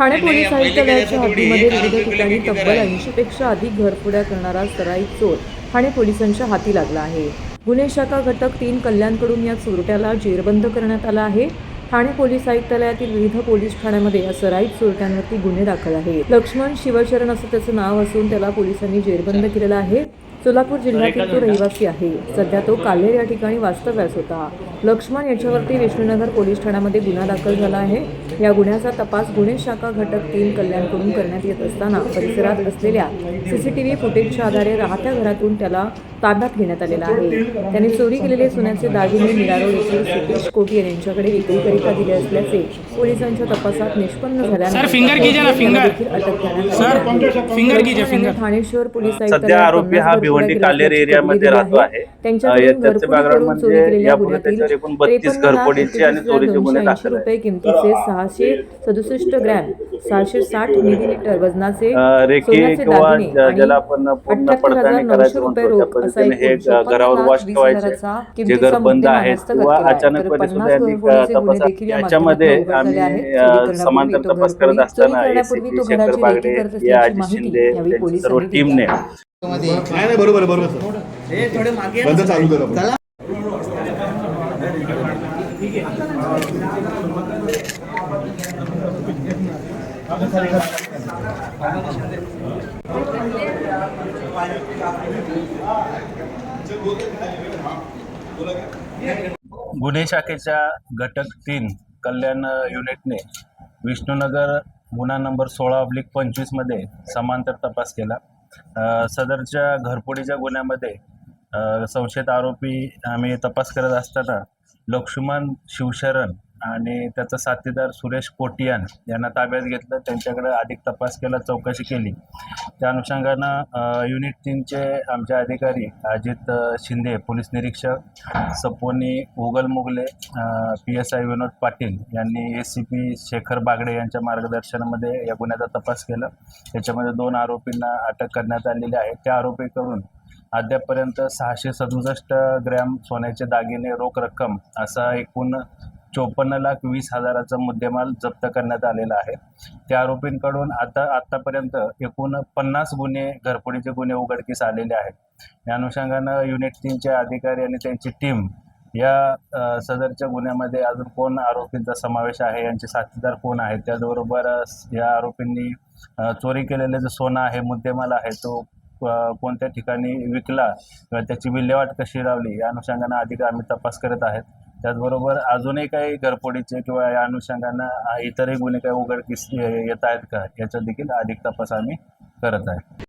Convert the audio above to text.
Thane police आयुक्तालयाच्या हद्दीमध्ये विविध ठिकाणी तब्बल ऐंशी पेक्षा अधिक घरफोड्या करणारा सराईत चोर ठाणे पोलिसांच्या हाती लागला आहे. गुन्हे शाखा घटक तीन कल्याणकडून या चोरट्याला जेरबंद करण्यात आला आहे. ठाणे पोलीस आयुक्तालयातील विविध पोलीस ठाण्यामध्ये या सराईत चोरट्यांवरती गुन्हे दाखल आहेत. लक्ष्मण शिवचरण असं त्याचं नाव असून त्याला पोलिसांनी जेरबंद केलेलं आहे. सोलापूर जिल्ह्यातील तो रहिवासी आहे. सध्या तो काल्हेर या ठिकाणी वास्तव्यास होता. लक्ष्मण याच्यावरती विष्णुनगर पोलीस ठाण्यामध्ये गुन्हा दाखल झाला आहे. या गुन्ह्याचा तपास गुन्हे शाखा घटक तीन कल्याणकडून करण्यात येत असताना परिसरात असलेल्या सीसीटीव्ही फुटेजच्या आधारे राहत्या घरातून त्याला ताब्यात घेण्यात आलेला आहे त्याने चोरी केलेले सोन्याचे दागिने मिरारोड येथील सतीश कोटियर यांच्याकडे विक्रीकरिता दिले असल्याचे पोलिसांच्या तपासात निष्पन्न झाल्यानंतर सर, finger कीजिए ना, finger. देखील अटक करण्यात सर, आली आहे. finger कीजिए, लक्ष्मण यांनी finger. ठाणे शहर पोलीस हा चोरी म्हणजे केलेल्या यापुढे गुन्ह्यातील त्याच्यावर एकूण 32 त्रेपन्न लाख घरफोडीचे आणि एकतीस चोरीचे हजार गुन्हे दोनशे दाखल ऐंशी आहेत. रुपये किमतीचे सहाशे सदुसष्ट ग्रॅम सहाशे साठ मिलीलिटर वजनाचे अ, रेखी सोन्याचे किंवा दागिने ज- आणि ज्याला आपण पूर्ण 78,900 पडताळणी करायचं रुपये रोख पद्धतीने हे घरावर वॉश ठेवायचे. जे घर बंद आहेत किंवा आहे. अचानकपणे सुद्धा यांनी तपासात देखील या याच्यामध्ये आम्ही समांतर तो तपास करत असताना घराची शेखर बागडे या अजित शिंदे सर्व टीमने बरोबर बरोबर बंद चालू करा. गुन्हे शाखेच्या घटक तीन कल्याण युनिटने विष्णुनगर गुन्हा नंबर सोळा ऑब्लिक पंचवीसमध्ये समांतर तपास केला. सदरच्या घरफोडीच्या गुन्ह्यामध्ये संशयित आरोपी आम्ही तपास करत असताना लक्ष्मण शिवशरण आणि त्याचा साथीदार सुरेश कोटियान यांना ताब्यात घेतलं. त्यांच्याकडे अधिक तपास केला चौकशी केली. त्या अनुषंगानं युनिट तीनचे आमचे अधिकारी अजित शिंदे पोलीस निरीक्षक सपोनी उगल Mughal e P S I Vinod Patil यांनी S C P Shekhar Bagade यांच्या मार्गदर्शनामध्ये या गुन्ह्याचा तपास केला. त्याच्यामध्ये दोन आरोपींना अटक करण्यात आलेली आहे. त्या आरोपीकडून अद्यापपर्यंत सहाशे सदुसष्ट ग्रॅम सोन्याचे दागिने रोख रक्कम असा एकूण चोपन्न लाख वीस हजाराचा मुद्देमाल जप्त करण्यात आलेला आहे. त्या आरोपींकडून आता आत्तापर्यंत एकूण पन्नास गुन्हे घरफोडीचे गुन्हे उघडकीस आलेले आहेत. या अनुषंगानं युनिट तीनचे अधिकारी आणि त्यांची टीम या सदरच्या गुन्ह्यामध्ये अजून कोण आरोपींचा समावेश आहे यांचे साथीदार कोण आहेत त्याचबरोबर या आरोपींनी चोरी केलेले जो सोनं आहे मुद्देमाल आहे तो कोणत्या ठिकाणी विकला किंवा त्याची विल्हेवाट कशी लावली या अनुषंगानं अधिक आम्ही तपास करत आहेत. त्याचबरोबर अजूनही काही घरफोडीचे किंवा या अनुषंगानं इतरही गुन्हे काही उघडकीस येत आहेत का? याचा देखील अधिक तपास आम्ही करत आहे.